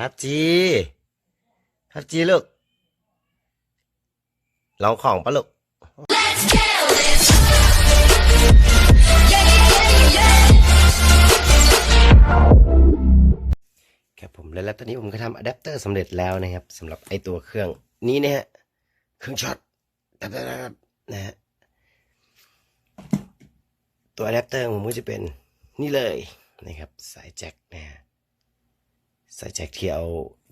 พับจีพับจีลูกลองของปะลูกครับผมแล้วแล้วตอนนี้ผมก็ทำอะแดปเตอร์สำเร็จแล้วนะครับสำหรับไอตัวเครื่องนี้นะฮะเครื่องช็อตแบบนะฮะตัวอะแดปเตอร์ผมก็จะเป็นนี่เลยนะครับสายแจ็คนะฮะ สายแจ็คที่เอา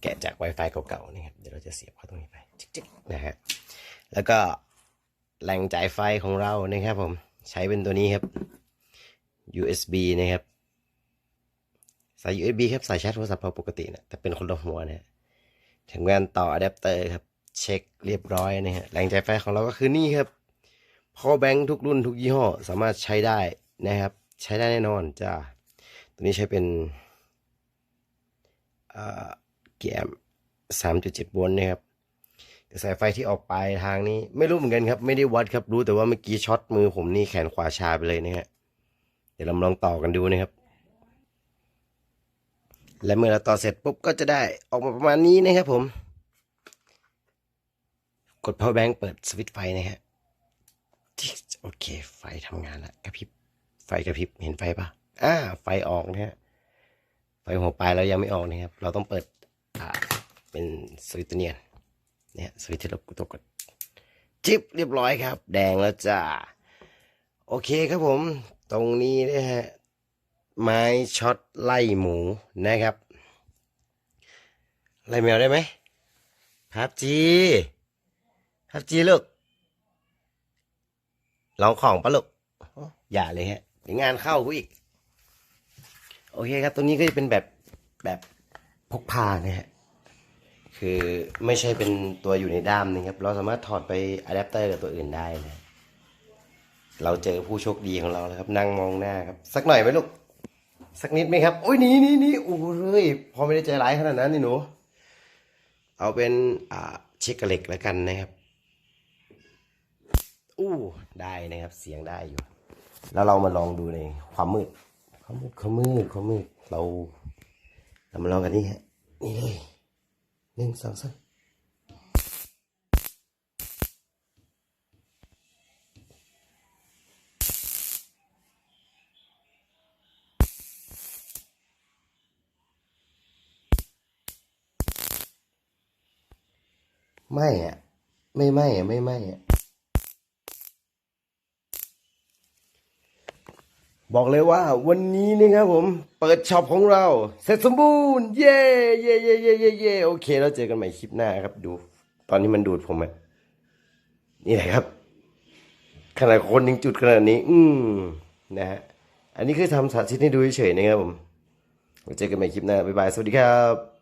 แกะจาก Wi-Fi เก่าๆนะครับเดี๋ยวเราจะเสียบเข้าตรงนี้ไปจิ๊กๆนะฮะแล้วก็แหล่งจ่ายไฟของเรานะครับผมใช้เป็นตัวนี้ครับ USB นะครับสาย USB ครับสายชาร์จโทรศัพท์เราปกตินะแต่เป็นคนละหัวนะฮะถึงการต่ออะแดปเตอร์ครับเช็คเรียบร้อยนะฮะแรงจ่ายไฟของเราก็คือนี่ครับ power bank ทุกรุ่นทุกยี่ห้อสามารถใช้ได้นะครับ ใช้ได้แน่นอนจ้าตัวนี้ใช้เป็น เกียร์สามจุดเจ็ดโวลต์นะครับแต่สายไฟที่ออกไปทางนี้ไม่รู้เหมือนกันครับ ไม่ได้วัดครับรู้แต่ว่าเมื่อกี้ช็อตมือผมนี่แขนขวาชาไปเลยนะฮะเดี๋ยวเราลองต่อกันดูนะครับ และเมื่อเราต่อเสร็จปุ๊บก็จะได้ออกมาประมาณนี้นะครับผม กด power bank เปิดสวิตช์ไฟนะฮะโอเค ไฟทำงานแล้วกระพริบไฟกระพริบเห็นไฟปะอ่าไฟออกนะฮะ ไฟหัวปลายเรายังไม่ออกนะครับ เราต้องเปิดอ่าเป็นสวิตเนียนเนี่ยสวิตช์ที่เราตัวกดจิบเรียบร้อยครับ แดงแล้วจ้าโอเคครับผม ตรงนี้นะฮะไม้ช็อตไล่หมูนะครับ ไล่แมวได้ไหมพับจีพับจีลูกลองของปะลูกอ๋ออย่าเลยฮะเดี๋ยวงานเข้ากูอีก โอเคครับ ตัวนี้ก็จะเป็นแบบแบบพกพานะฮะ คือไม่ใช่เป็นตัวอยู่ในด้ามนะครับ เราสามารถถอดไปอะแดปเตอร์กับตัวอื่นได้นะ เราเจอผู้โชคดีของเราแล้วครับ นั่งมองหน้าครับ สักหน่อยไหมลูก สักนิดไหมครับ โอ้ยนี่นี่นี่โอ้ยพอไม่ได้ใจร้ายขนาดนั้นนี่หนู เอาเป็นอ่าเช็คกระเหล็กแล้วกันนะครับ อู้ได้นะครับ เสียงได้อยู่ แล้วเรามาลองดูในความมืด ความมืดความมืดความมืดเราเรามาลองกันนี่ฮะ นี่เลยหนึ่งสองสามไม่อะไม่ไม่อะไม่ไม่อะ บอกเลยว่าวันนี้นะครับผมเปิดช็อปของเราเสร็จสมบูรณ์เย่เย่เย่เย่เย่เย่โอเคเราเจอกันใหม่คลิปหน้าครับ ดู ตอนนี้มันดูดผมอะนี่แหละครับขนาดคนยังจุดขนาดนี้ อืมนะฮะอันนี้คือทำสาธิตให้ดูเฉยๆนะครับผมเจอกันใหม่คลิปหน้าบ๊ายบายสวัสดีครับ